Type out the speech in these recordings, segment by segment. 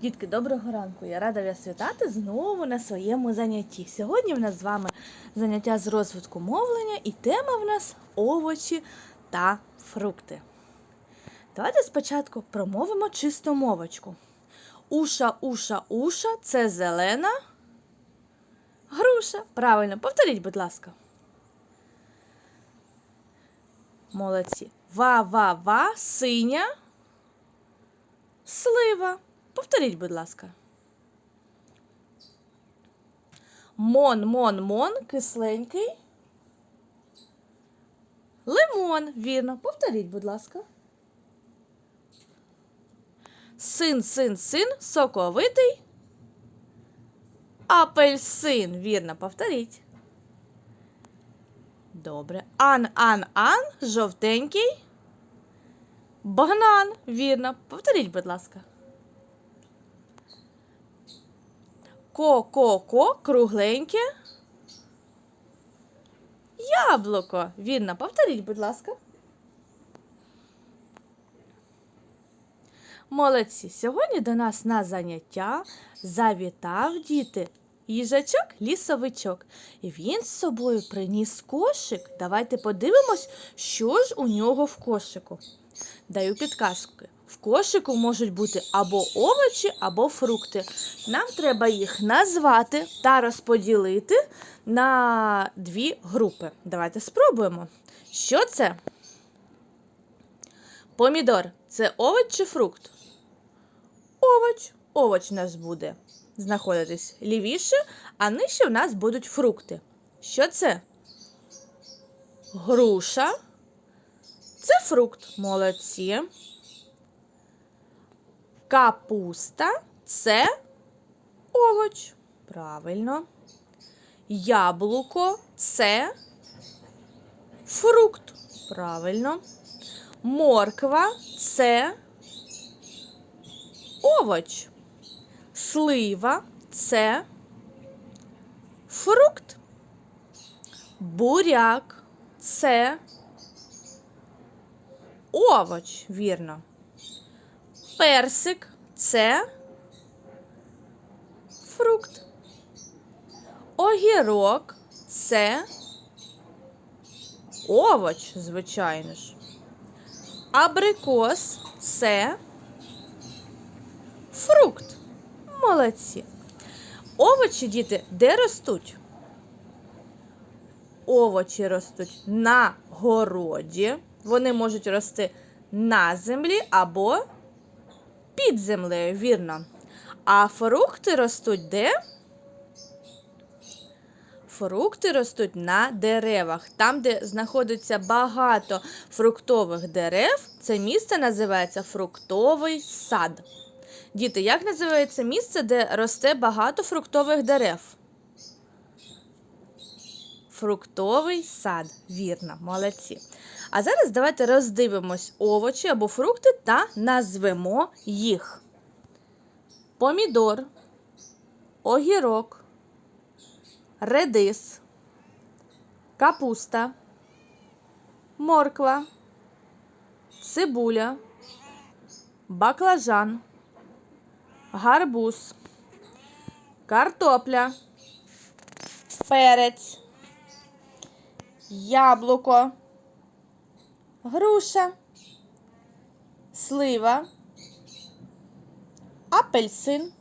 Дітки, доброго ранку! Я рада вас вітати знову на своєму занятті. Сьогодні в нас з вами заняття з розвитку мовлення і тема в нас овочі та фрукти. Давайте спочатку промовимо чисту мовочку. Уша, уша, уша це зелена. Груша. Правильно, повторіть, будь ласка. Молодці. Ва-ва-ва, синя. Слива. Повторіть, будь ласка. Мон, мон, мон, кисленький. Лимон, вірно. Повторіть, будь ласка. Син, син, син, соковитий. Апельсин, вірно, повторіть. Добре. Ан, ан, ан, жовтенький. Банан, вірно. Повторіть, будь ласка. Ко-ко-ко, кругленьке. Яблуко. Вірно, повторіть, будь ласка. Молодці. Сьогодні до нас на заняття завітав діти їжачок лісовичок. Він з собою приніс кошик. Давайте подивимось, що ж у нього в кошику. Даю підказки. В кошику можуть бути або овочі, або фрукти. Нам треба їх назвати та розподілити на дві групи. Давайте спробуємо. Що це? Помідор це овоч чи фрукт? Овоч. Овоч у нас буде знаходитись лівіше, а нижче в нас будуть фрукти. Що це? Груша. Це фрукт. Молодці. Капуста це овоч. Правильно. Яблуко це фрукт. Правильно. Морква це овоч. Слива це фрукт. Буряк це овоч, вірно. Персик це фрукт. Огірок це овоч, звичайно ж. Абрикос це фрукт. Молодці. Овочі, діти, де ростуть? Овочі ростуть на городі. Вони можуть рости на землі або під землею, вірно. А фрукти ростуть де? Фрукти ростуть на деревах. Там, де знаходиться багато фруктових дерев, це місце називається фруктовий сад. Діти, як називається місце, де росте багато фруктових дерев? Фруктовий сад. Вірно, молодці. А зараз давайте роздивимось овочі або фрукти та назвемо їх. Помідор, огірок, редис, капуста, морква, цибуля, баклажан, гарбуз, картопля, перець, яблуко, груша, слива, апельсин,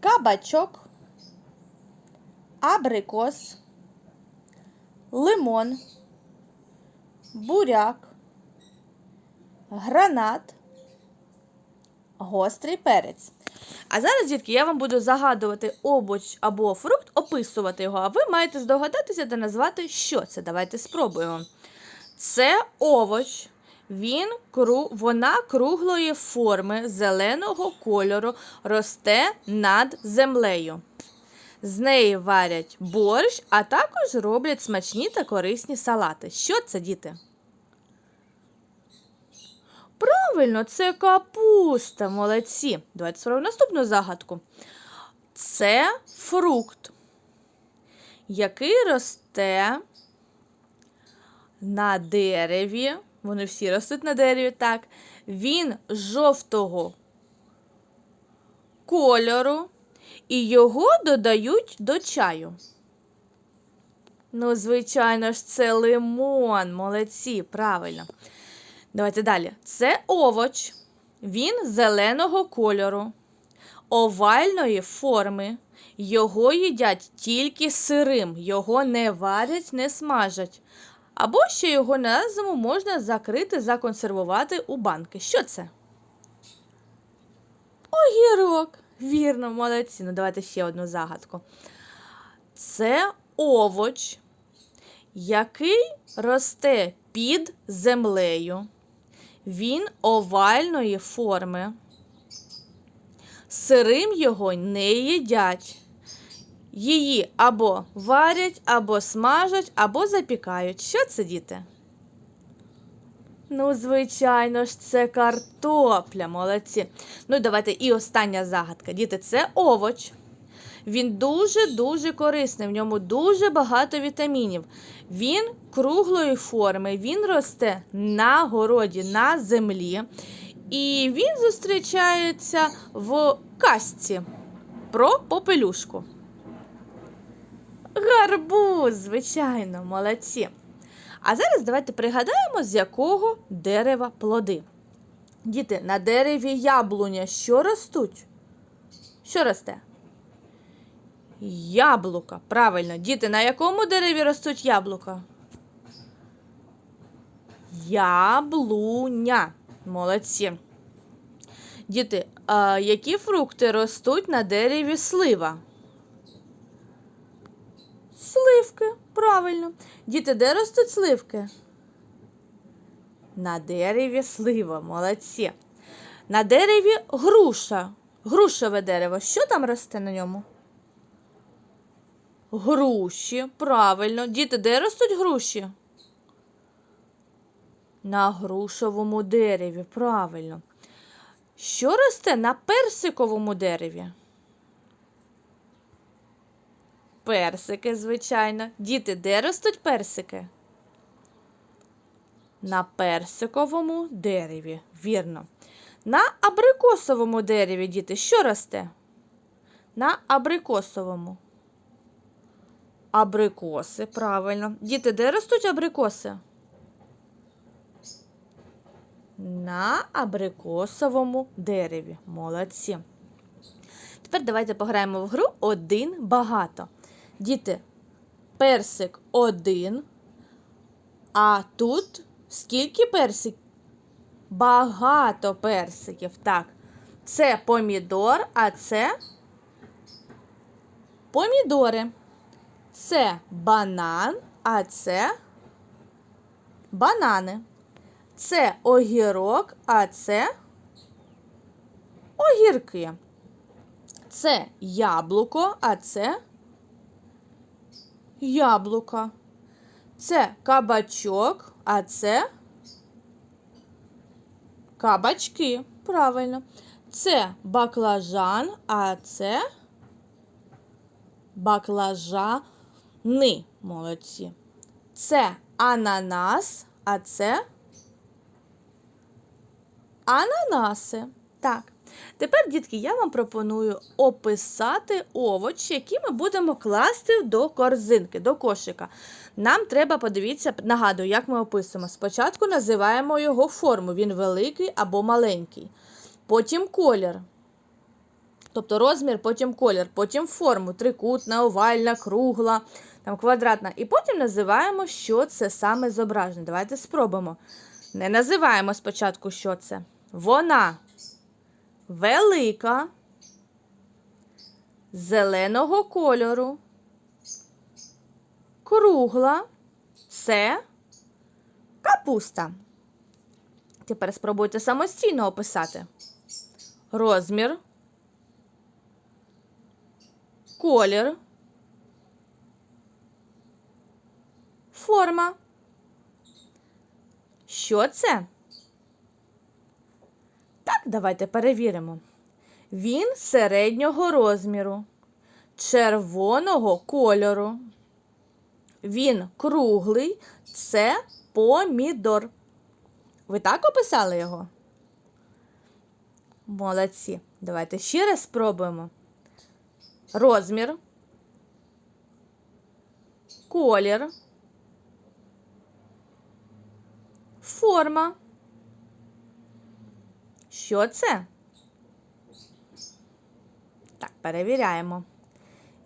кабачок, абрикос, лимон, буряк, гранат, гострий перець. А зараз, дітки, я вам буду загадувати овоч або фрукт, описувати його, а ви маєте здогадатися та назвати, що це. Давайте спробуємо. Це овоч. Він. Вона круглої форми зеленого кольору росте над землею. З неї варять борщ, а також роблять смачні та корисні салати. Що це, діти? Правильно, це капуста. Молодці. Давайте спробуємо наступну загадку. Це фрукт, який росте на дереві. Вони всі ростуть на дереві, так. Він жовтого кольору і його додають до чаю. Ну, звичайно ж, це лимон. Молодці, правильно. Давайте далі. Це овоч. Він зеленого кольору, овальної форми. Його їдять тільки сирим, його не варять, не смажать. Або ще його на зиму можна закрити, законсервувати у банки. Що це? Огірок. Вірно, молодці. Ну, давайте ще одну загадку. Це овоч, який росте під землею. Він овальної форми. Сирим його не їдять. Її або варять, або смажать, або запікають. Що це, діти? Ну, звичайно ж, це картопля, молодці. Ну, давайте і остання загадка. Діти, це овоч. Він дуже-дуже корисний, в ньому дуже багато вітамінів. Він круглої форми, він росте на городі, на землі. І він зустрічається в казці про попелюшку. Гарбуз, звичайно, молодці. А зараз давайте пригадаємо, з якого дерева плоди. Діти, на дереві яблуня що ростуть? Що росте? Яблука. Правильно. Діти, на якому дереві ростуть яблука? Яблуня. Молодці. Діти, а які фрукти ростуть на дереві слива? Сливки, правильно. Діти, де ростуть сливки? На дереві слива, молодці. На дереві груша. Грушеве дерево. Що там росте на ньому? Груші, правильно. Діти, де ростуть груші? На грушовому дереві, правильно. Що росте на персиковому дереві? Персики, звичайно. Діти, де ростуть персики? На персиковому дереві, вірно. На абрикосовому дереві, діти, що росте? На абрикосовому. Абрикоси, правильно. Діти, де ростуть абрикоси? На абрикосовому дереві. Молодці. Тепер давайте пограємо в гру один багато. Діти, персик один. А тут скільки персиків? Багато персиків. Так. Це помідор, а це помідори. Це банан, а це банани. Це огірок, а це огірки. Це яблуко, а це яблука. Це кабачок, а це кабачки. Правильно. Це баклажан, а це баклажани. Молодці. Це ананас, а це ананаси. Так. Тепер, дітки, я вам пропоную описати овочі, які ми будемо класти до корзинки, до кошика. Нам треба подивіться, нагадую, як ми описуємо. Спочатку називаємо його форму, він великий або маленький. Потім колір. Тобто розмір, потім колір, потім форму, трикутна, овальна, кругла, там квадратна. І потім називаємо, що це саме зображення. Давайте спробуємо. Не називаємо спочатку, що це. Вона велика, зеленого кольору, кругла, це капуста. Тепер спробуйте самостійно описати. Розмір, колір, форма. Що це? Так, давайте перевіримо. Він середнього розміру, червоного кольору. Він круглий, це помідор. Ви так описали його? Молодці. Давайте ще раз спробуємо. Розмір. Колір. Форма. Що це? Так, перевіряємо.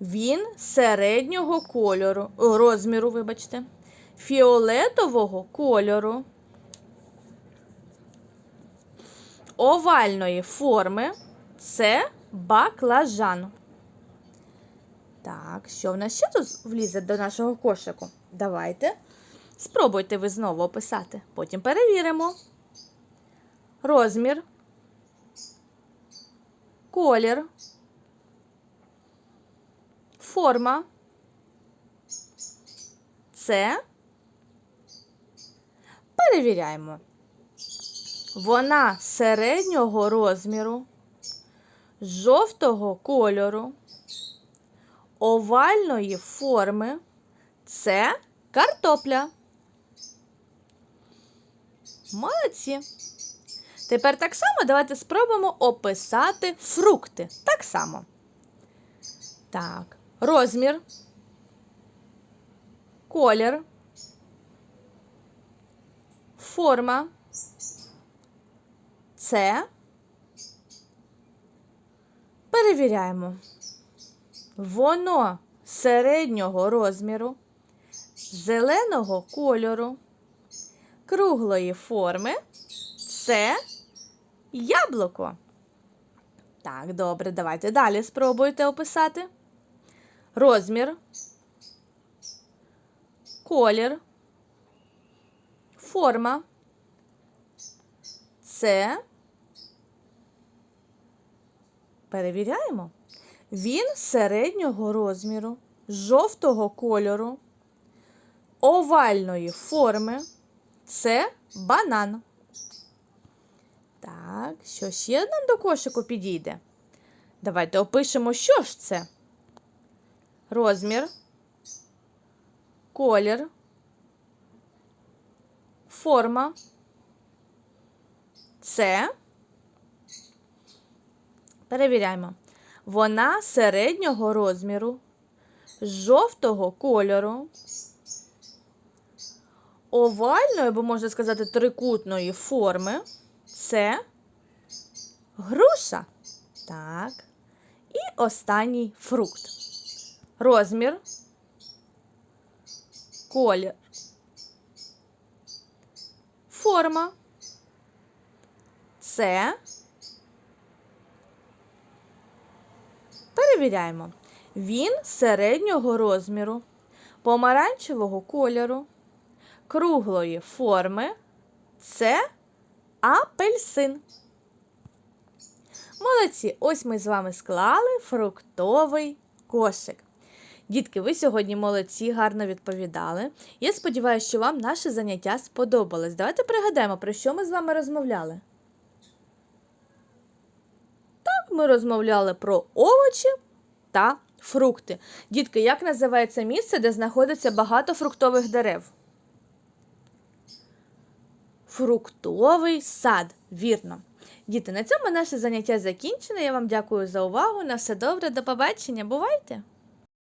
Він середнього кольору, розміру, вибачте, фіолетового кольору, овальної форми це баклажан. Так, що в нас ще тут влізе до нашого кошику? Давайте. Спробуйте ви знову описати. Потім перевіримо. Розмір, колір, форма. Це. Перевіряємо. Вона середнього розміру, жовтого кольору, овальної форми. Це картопля. Молодці. Тепер так само давайте спробуємо описати фрукти. Так само. Так, розмір, колір, форма. Це. Перевіряємо. Воно середнього розміру, зеленого кольору, круглої форми. Це яблуко. Так, добре, давайте далі спробуйте описати. Розмір, колір, форма. Це. Перевіряємо. Він середнього розміру, жовтого кольору, овальної форми. Це банан. Так, що ще нам до кошику підійде? Давайте опишемо, що ж це. Розмір, колір, форма. Це. Перевіряємо. Вона середнього розміру, жовтого кольору, овальної, або можна сказати, трикутної форми. Це груша. Так. І останній фрукт. Розмір, колір, форма. Це. Перевіряємо. Він середнього розміру, помаранчевого кольору, круглої форми. Це апельсин. Молодці, ось ми з вами склали фруктовий кошик. Дітки, ви сьогодні молодці, гарно відповідали. Я сподіваюся, що вам наше заняття сподобалось. Давайте пригадаємо, про що ми з вами розмовляли. Так, ми розмовляли про овочі та фрукти. Дітки, як називається місце, де знаходиться багато фруктових дерев? Фруктовий сад, вірно. Діти, на цьому наше заняття закінчено. Я вам дякую за увагу. На все добре, до побачення. Бувайте!